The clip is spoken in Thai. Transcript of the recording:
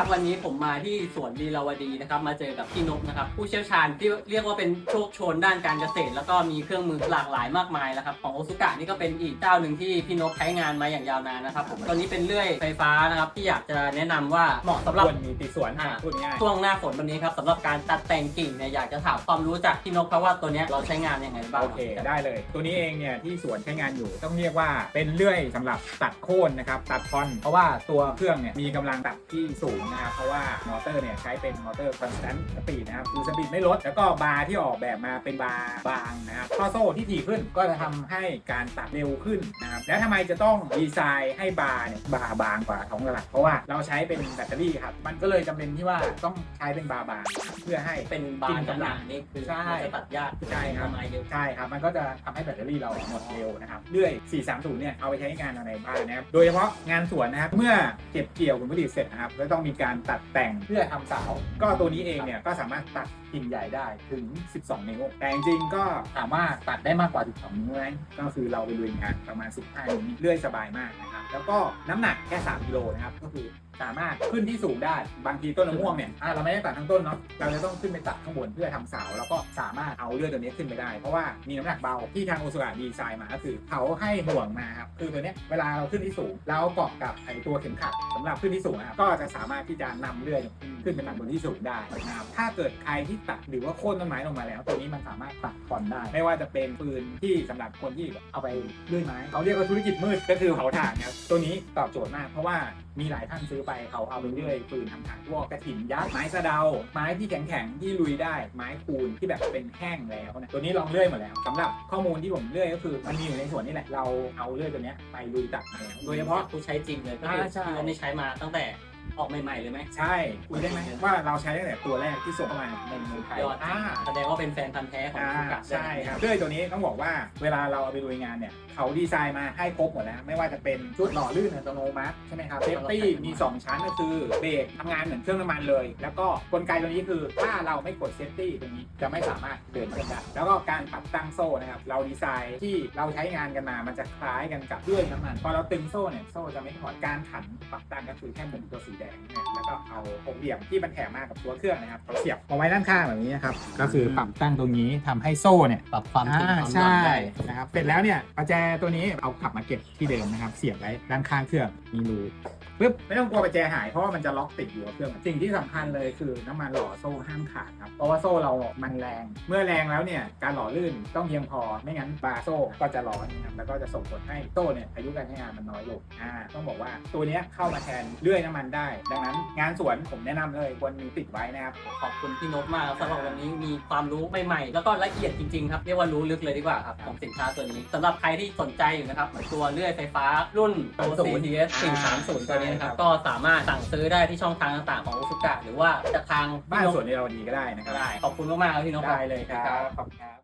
ครับวันนี้ผมมาที่สวนลีลาวดีนะครับ มาเจอกับพี่นพนะครับ ผู้เชี่ยวชาญที่เรียกว่าเป็นโชคโชนด้านการเกษตร แล้วก็มีเครื่องมือหลากหลายมากมายแล้วครับของโอซุกะนี่ก็เป็นอีกเจ้าหนึ่งที่พี่นพใช้งานมาอย่างยาวนานนะครับผมตอนนี้เป็นเลื่อยไฟฟ้านะครับที่อยากจะแนะนำว่าเหมาะสำหรับ ควรมีติดสวนอ่า พูดง่ายช่วงหน้าฝนวันนี้ครับสำหรับการตัดแต่งกิ่งเนี่ยอยากจะถามความรู้จากพี่นพครับว่าตัวเนี้ยเราใช้งานยังไงบ้างโอเคได้เลย ตัวนี้เองเนี่ยที่สวนใช้งานอยู่ต้องเรียกว่าเป็นเลื่อยสำหรับตัดโค่นนะครับตัดท่อน เพราะว่าตัวเครื่องเนี่ยมีกำลังตัดที่สูงนะครับเพราะว่ามอเตอร์เนี่ยใช้เป็นมอเตอร์ constant speed นะครับคือสปีดไม่ลด แล้วก็บาร์ที่ออกแบบมาเป็นบาร์บางนะครับข้อโซ่ที่ถี่ขึ้นก็จะทำให้การตัดเร็วขึ้นนะครับแล้วทำไมจะต้องดีไซน์ให้บาร์เนี่ยบาร์บางกว่าท้องตลาดเพราะว่าเราใช้เป็นแบตเตอรี่ครับมันก็เลยจำเป็นที่ว่าต้องใช้เป็นบาร์บางเพื่อให้เป็นบานหนาๆนี่คือใช่มันจะตัดยากใช่ครับไม้เยอะใช่ครับมันก็จะทำให้แบตเตอรี่เราหมดเร็วนะครับเลื่อย 430 เนี่ยเอาไปใช้งานอะไรบ้างนะครับโดยเฉพาะงานสวนนะครับเมื่อเก็บเกี่ยวผลผลิตเสร็จนะครับก็ต้องมีการตัดแต่งเพื่อทำเสา ก็ตัวนี้เองเนี่ยก็สามารถตัดกิ่งใหญ่ได้ถึง 12 นิ้ว แต่จริงๆก็สามารถตัดได้มากกว่า 12 นิ้วไหมก็คือเราไปลุยงานประมาณ 15 นิ้วเลื่อยสบายมากนะครับ แล้วก็น้ำหนักแค่ 3 กิโลนะครับ ก็คือ สามารถขึ้นที่สูงได้ บางทีต้นมะม่วงเนี่ยอะเราไม่ได้ตัดทั้งต้นเนาะเราจะต้องขึ้นไปตัดข้างบนเพื่อทำเสาแล้วก็สามารถเอาเลื่อยตัวนี้ขึ้นไปได้ เพราะว่ามีน้ำหนักเบาที่ทางโอสุระดีไซน์มาก็คือเขาให้ห่วงมาครับคือตัวเนี้ยเวลาเราขึ้นที่สูงเราเกาะกับไอตัวเข็มขัดสำหรับขึ้นที่สูงนะครับก็จะสามารถที่จะนำเลื่อยขึ้นไปตัดบนที่สูงได้นะครับถ้าเกิดใครที่ตัดหรือว่าโค่นต้นไม้ลงมาแล้ว ตัวนี้มันสามารถตัดผ่อนได้ ไม่ว่าจะเป็นปืนที่สำหรับคนที่เอาไปเลื่อยไม้เขาเรียกว่าธุรกิจมืดก็คือเผาถ่านครับตัวนี้ตอบโจทย์มากเพราะว่ามีหลายท่านซื้อไปเขาเอาไปเลื่อยปืนทำถ่านพวกกระถิ่นยักษ์ไม้สะเดา ไม้ที่แข็งๆที่ลุยได้ ไม้คูนที่แบบเป็นแห้งแล้วนะตัวนี้ลองเลื่อยมาแล้วสำหรับข้อมูลที่ผมเลื่อยก็คือมันมีอยู่ในส่วนนี้แหละเราเอาเลื่อยตัวเนี้ยไปลุยตัดมาแล้วโดยเฉพาะผู้ใช้จริงเลยก็คืออ่าใช่พี่นพนี่ใช้มาตั้งแต่ ออกใหม่ๆเลยไหมใช่คุยได้ไหมว่าเราใช้ตั้งแต่ตัวแรกที่ส่งเข้ามาในเมืองไทยยอดอ่า แสดงว่าเป็นแฟนพันธ์แท้ของอ่าสุกะใช่ครับเลื่อยตัวนี้ต้องบอกว่าเวลาเราเอาไปลุยงานเนี่ย เขาดีไซน์มาให้ครบหมดแล้ว ไม่ว่าจะเป็นชุดหล่อลื่นอัตโนมัติใช่ไหมครับเซฟตี้มี 2 ชั้นก็คือเบรกทำงานเหมือนเครื่องน้ำมันเลย แล้วก็กลไกตัวนี้คือถ้าเราไม่กดเซฟตี้ตัวนี้จะไม่สามารถเดินเครื่องได้แล้วก็การปรับตั้งโซ่นะครับเราดีไซน์ที่เราใช้งานกันมามันจะคล้ายกันกับเลื่อยน้ำมันพอเราตึงโซ่เนี่ยโซ่จะไม่ถอดการขันปรับตั้งก็คือแค่หมุนตัวสีแดงเนี่ยแล้วก็เอาหกเหลี่ยมที่มันแถมมากับตัวเครื่องนะครับเราเสียบเอาไว้ด้านข้างแบบนี้นะครับ ก็คือปรับตั้งตรงนี้ทำให้โซ่เนี่ย ปรับความถึงความใช่ร้อนได้นะครับเสร็จแล้วเนี่ยประแจตัวนี้เอากลับมาเก็บที่เดิมนะครับ เสียบไว้ด้านข้างเครื่องมีรูปึ๊บไม่ต้องกลัวประแจหายเพราะว่ามันจะล็อกติดอยู่กับเครื่องสิ่งที่สำคัญเลยคือน้ำมันหล่อโซ่ห้ามขาดครับเพราะว่าโซ่เรามันแรง เมื่อแรงแล้วเนี่ยการหล่อลื่นต้องเพียงพอไม่งั้นบาร์โซ่ก็จะร้อนนะครับแล้วก็จะส่งผลให้โซ่เนี่ยอายุการใช้งานมันน้อยลงอ่าต้องบอกว่าตัวเนี้ยเข้ามาแทนเลื่อยน้ำมันได้ดังนั้นงานสวนผมแนะนำเลยควรมีติดไว้นะครับ ขอบคุณพี่นพมากครับสำหรับวันนี้มีความรู้ใหม่ๆ แล้วก็ละเอียดจริงๆครับเรียกว่ารู้ลึกเลยดีกว่าครับของสินค้าตัวนี้สำหรับใครที่สนใจอยู่นะครับตัวเลื่อยไฟฟ้ารุ่น OCTS 430 ตัวนี้นะครับก็สามารถสั่งซื้อได้ที่ช่องทางต่างๆของอุสุกะหรือว่าจากทางบ้านพี่สวนเดียวดีก็ได้นะคก็รับได้ขอบคุณมากๆครับพี่นพครับได้เลยครับขอบคุณครับ